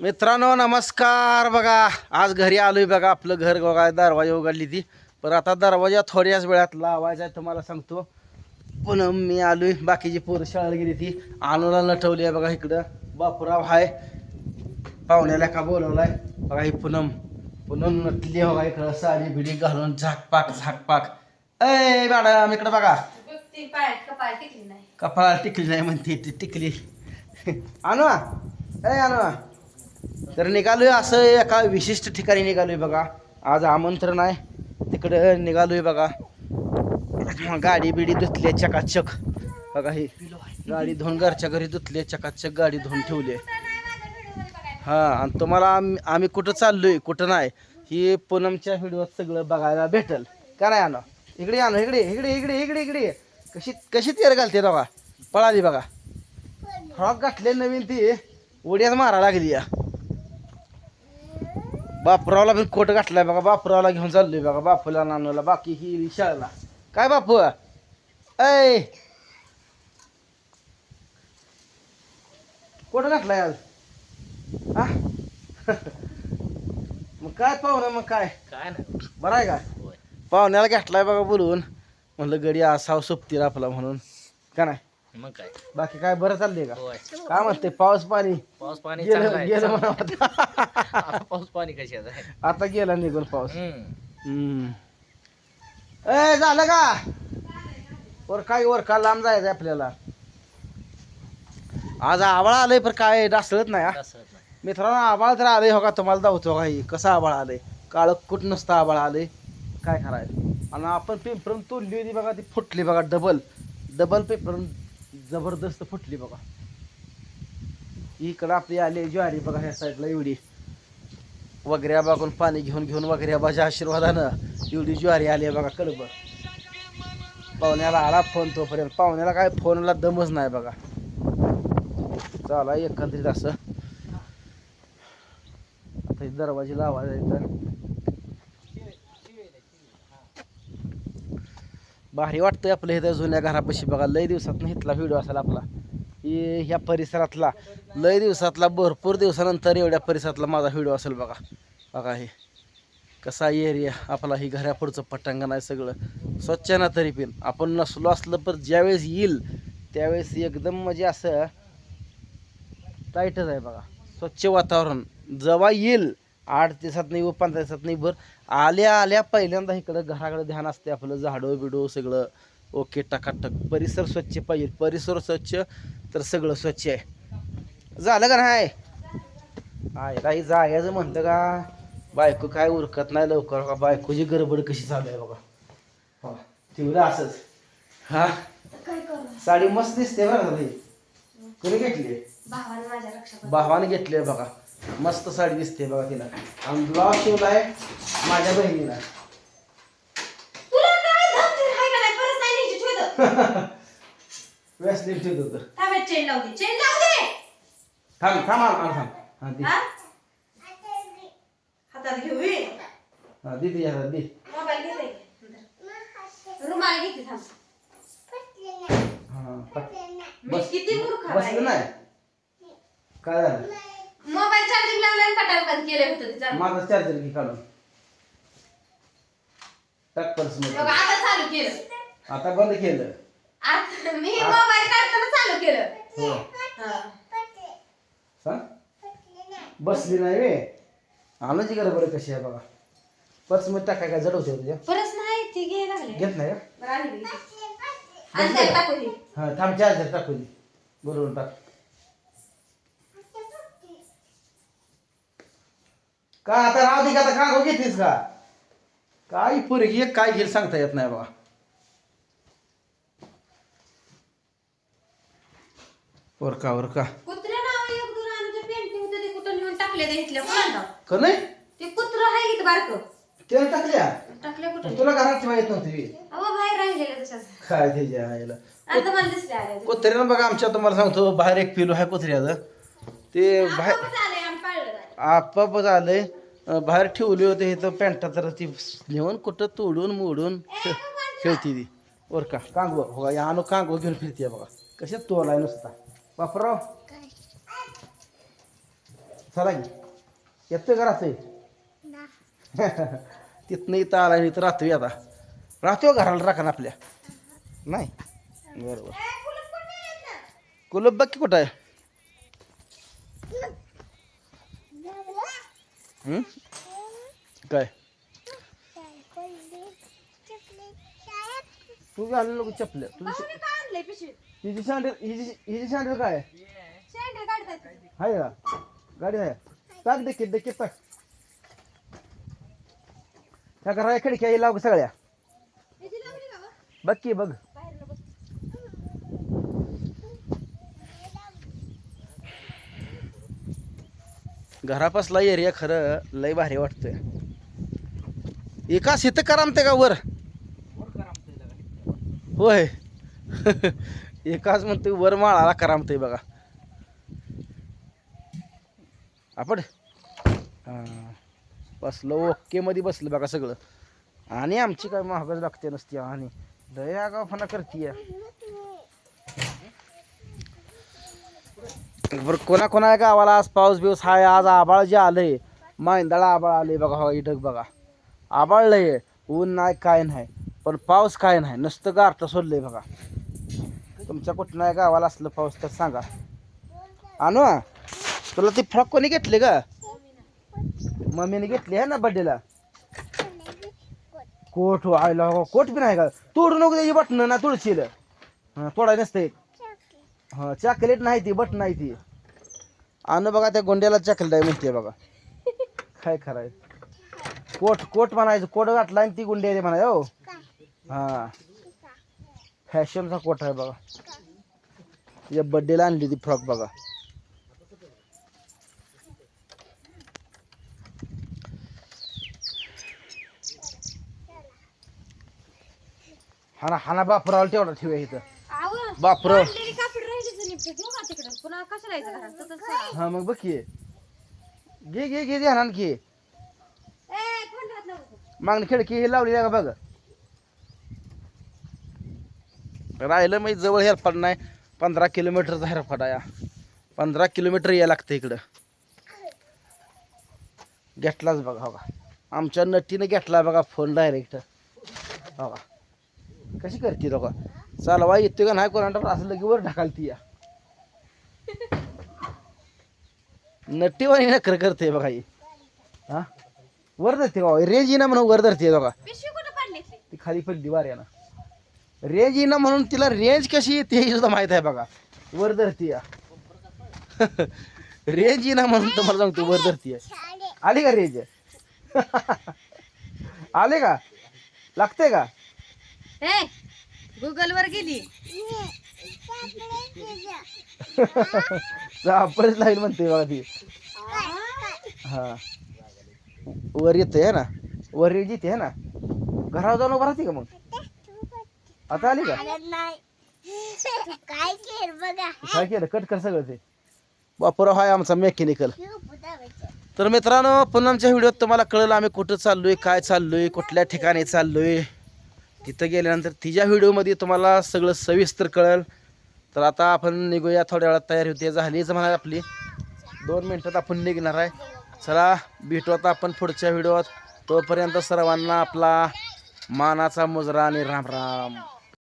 मित्रांनो नमस्कार. बघा आज घरी आलोय बघा आपलं घर बघा दरवाजा उघडली ती. पण आता दरवाजा थोड्याच वेळात लावायचा आहे तुम्हाला सांगतो. पुन्हा मी आलोय बाकीची पोरं शाळेला गेली ती. अनुला नटवली आहे बघा इकडं. बापुराव हाय. पाहुण्याला का बोलवलाय? बघा ही पूनम पूनम नटली आहे बघा इकडं. साडी बिडी घालून झाकपाक झाकपाक. ए मॅडम इकडं बघा. कपाळ टिकली नाही. कपाळाला टिकली नाही म्हणते ती टिकली. आणू ए आणू तर निघालोय असं एका विशिष्ट ठिकाणी निघालोय बघा. आज आमंत्रण आहे. तिकडं निघालोय बघा. गाडी बिडी धुतली आहे चकाचक. बघा ही गाडी धुवून घरच्या घरी धुतली आहे चकाचक गाडी धुवून ठेवली आहे हा आणि तुम्हाला आम्ही कुठं चाललोय कुठं नाही ही पूनमच्या व्हिडिओत सगळं बघायला भेटल. का नाही आणू? इकडे आणू इकडे इकडे इकडे इकडे इकडे. कशी कशी तेर घालते बघा? पळाली बघा. फ्रॉक घातले नवीन ती. उड्याच मारा लागली या. बापरावला पण कोट घातलाय बघा बापरावला घेऊन चाललोय बघा बापूला नानूला बाकी ही शाळेला. काय बापू? ऐ! कोट घातलाय आज. हा? मग काय पाहुणं मग काय? काय नाही. बरं आहे का? पाहुण्याला घेतलाय बघा बोलवून. म्हणलं गडी असाव सोबतीला आपला म्हणून. का नाही? मग काय? बाकी काय बरं चाललंय का? होय. काय म्हणते पाऊस पाणी? पाऊस पाणी चांगलं गेलं आहे. आता. पाऊस पाणी कशाचं आहे आता? गेला निघून पाऊस. हम्म. हम्म. ए झालं का? वर काय वर का लांब जायचं आपल्याला. आज आबाळ आलंय पण काय डासळत नाही हा. मित्रांनो आबाळ तर आलंय हो का? तुम्हाला दावतो काही कसं आबाळ आलंय? काळं कुठ नसतं आबाळ आलंय? काय करायचं? आणि आपण पेपरून तोडली होती बघा ती फुटली बघा डबल डबल पेपरून जबरदस्त फुटली बघा. इकडं आपली आली ज्वारी बघा ह्या साईडला एवढी. वगैरे बघून पाणी घेऊन घेऊन वगैरे बाच्या आशीर्वादानं एवढी ज्वारी आली आहे बघा कडब पाहुण्याला आला फोन तोपर्यंत. पाहुण्याला काय फोनला दमच नाही बघा. चला एकंदरीत असं. आता दरवाजे लावायचा भारी वाटतंय आपलं इथं जुन्या घरापाशी बघा. लय दिवसात इथला व्हिडिओ असेल आपला. ह्या परिसरातला लय दिवसातला भरपूर दिवसानंतर एवढ्या परिसरातला माझा व्हिडिओ असेल बघा. बघा हे. कसा एरिया आपला ही घरापुढचं पटांगण आहे सगळं. स्वच्छ ना तरी पण. आपण नसलो असलं पण ज्यावेळेस येईल त्यावेळेस एकदम म्हणजे असं टाईटच आहे बघा. स्वच्छ वातावरण. जेव्हा येईल आठ दिवसात नाही व पंधरा दिवसात नाही भर आल्या आल्या पहिल्यांदा इकडं घराकडे ध्यान असते आपलं झाडं बिडो सगळं. ओके टकाटक. परिसर स्वच्छ पाहिजे. परिसर स्वच्छ तर सगळं स्वच्छ आहे. झालं का नाही? आहे काही जायचं म्हणतं का? बायको काय उरकत नाही लवकर. का बायकोची गडबड कशी चालू आहे बघा. तेवढं असंच. हा? साडी मस्त दिसते बरं. कोणी घेतली? भावाने घेतली बघा. मस्त साडी दिसते बघा तिला. आणि ब्लाऊज शिवलाय माझ्या बहिणीला. तुला काय धमकी हाय का नाही? परत नाही न्यायची ठेवत वेस्लिन ठेवत होतं थांब चेन लावू दे चेन लावू दे! थांब थांब आण, आण, थांब. हा दे. हा? हातात घेऊ ये. हा दे दे याला दे. मोबाईल घेते रुमाल घेते थांब. हा पट. मी किती मूर्ख बसलं नाही. काय झालं? मोबाईल चार्जिंग पटाल बंद केलं होतं ते चालू माझा चार्जर घे काढून. टाक पर्समध्ये. आता चालू केलं. आता बंद केलं. आता मी मोबाईल काढताना चालू केलं. हो. हा. हा? बसली नाही वे आणायची गडबड कशी आहे बघा. पर्समध्ये टाकाय काय जडवते तुझ्या? परत नाही ती घे लागले. घेत नाही का? बरं आली. आणि त्यात टाकू दे. हा थांब चार्जर टाकू दे. बरोबर टाक. का आता राहू दे का आता कागो घेतेस का? काय पोरगी एक काय घेईल सांगता येत नाही बाबा वरका वरका. कुत्र्या नाव एक दोन आणि ते पेंटिंग होतं ते कुठं नेऊन टाकले ते इथल्या कोणाला का नाही? ते कुत्र आहे इथं बारक. त्याला टाकल्या? टाकले कुठं? तुला घरात ठेवा येत नव्हती. अहो बाहेर राहिलेलं काय त्याच्या आईला आता मला दिसले आले. कुत्र्यानं बघा आमच्या तुम्हाला सांगतो बाहेर एक पिलो आहे कुत्र्याचं. ते बाहेर आले आम्ही पाळलं जाय आपाप झालंय बाहेर ठेवले होते इथं पॅन्टा तर ती नेऊन कुठं तोडून मोडून खेळती ती. वर का? कांगव. बघा हो या आणू कांगव घेऊन फिरते बघा. कसे तोलाय नुसता. वापराव. चला की. येतोय का राहतोय तिथनं इथं आला इथं राहतोय आता. राहतोय घराला राखा ना आपल्या. नाही? बरोबर. कुलप बघ की कुठं आहे? हं? काय? तू घालू नको चपल्या. तुझी भाऊने काय आणलंय पिशवीत हिची सँडल हिची हिची सँडल काय आहे? शेंडे काढतात आहे का? गाडी आहे. टाक देखील देखील टाक. त्या घरा खिडक्या लाव सगळ्या? याची लावली का? बघ की बघ. घरापासला एरिया खरं लय भारी वाटतोय. एकाच इथं करामते का वर? होय. एकाच म्हणतोय वर माळाला करामतोय बघा. आपण बसलो बसलं ओके मध्ये बसलं बघा सगळं. आणि आमची काय महागच लागते नसते आणि. दया गावफाना करते बरं कोणा कोणा गावाला आज पाऊस बिऊस हाय आज आबाळ जे आलंय मांदळा आबाळ आले बघा हो इडक बघा. आबाळ लय ऊन नाही काय नाही पण पाऊस काय नाही नुसतं गारठं सोडलंय बघा. तुमच्या कुठं नाही गावाला असलं पाऊस तर सांगा. आणू तुला ती फ्रॉक कोणी घेतली का मम्मीने घेतली आहे ना बड्डेला कोट आयला हो, कोट बी नाही का तोडू नको त्याची बटन ना तुळशील. तोडाय नसतं हा चॉकलेट नाही ती बटन नाही ती. आणू बघा त्या गोंड्याला चॉकलेट आहे म्हणते बघा. काय खराय. कोट कोट म्हणायचं कोट घातला आणि ती गुंडी आहे म्हणा हो. हा. फॅशनचा कोट आहे बघा. तिच्या बड्डेला आणली ती फ्रॉक बघा. हाना हाना बापराला तेवढा ठेवूया इथं. बापरं. काढलेली कापड राहिलीच नाही. घेऊ का तिकडं? पुन्हा कशाला यायचं घरात? तसंच सोडा. हा मग बघ की घे घे घे ध्यानान घे ए, कोण राहत नव्हतं? मागणी खिडकी हे लावली आहे का बघ राहिलं मग जवळ हेरफाट नाही पंधरा किलोमीटरचा हेरफाट आहे. पंधरा किलोमीटर यायला लागतं इकडं घेतलाच बघा हो का आमच्या नटीनं घेतला बघा फोन डायरेक्ट हो का कशी करते तो का चालवा येतो का नाही कोणाला असं लगे वर ढकालती या नट्टीवाणी नकर करते बघा ही. हा? वर धरते का रेंज येईना म्हणून वर धरते बघा. पिशवी कुठं पडली ती? खाली पडली वाऱ्यानं. रेंज येईना म्हणून तिला रेंज कशी येते हे सुद्धा माहीत आहे बघा. वर धरती या रेंज येईना म्हणून तुम्हाला सांगतो वर धरती आली का रेंज? आले का? लागते का? गुगल वर गेली. आपणच लाईन म्हणते बघा ती. हा. वर येते है ना? वर येते है ना? घरावर जाऊन उभं राहते का मग? आता आली का? काय केर बघा काय केलं? कट कर सगळं ते. वापर हाय आमचा मेकॅनिकल तर मित्रांनो पुन्हा आमच्या व्हिडिओत तुम्हाला कळलं आम्ही कुठं चाललोय काय चाललोय कुठल्या ठिकाणी चाललोय. तिथं गेल्यानंतर तिच्या व्हिडिओमध्ये तुम्हाला सगळं सविस्तर कळेल. तर आता आपण निघूया थोड्या वेळात तयारी होते झालीच म्हणा आपली. दोन मिनटात आपण निघणार आहे. चला भेटू आता आपण पुढच्या व्हिडिओत. तोपर्यंत सर्वांना आपला मानाचा मुजरा आणि राम राम.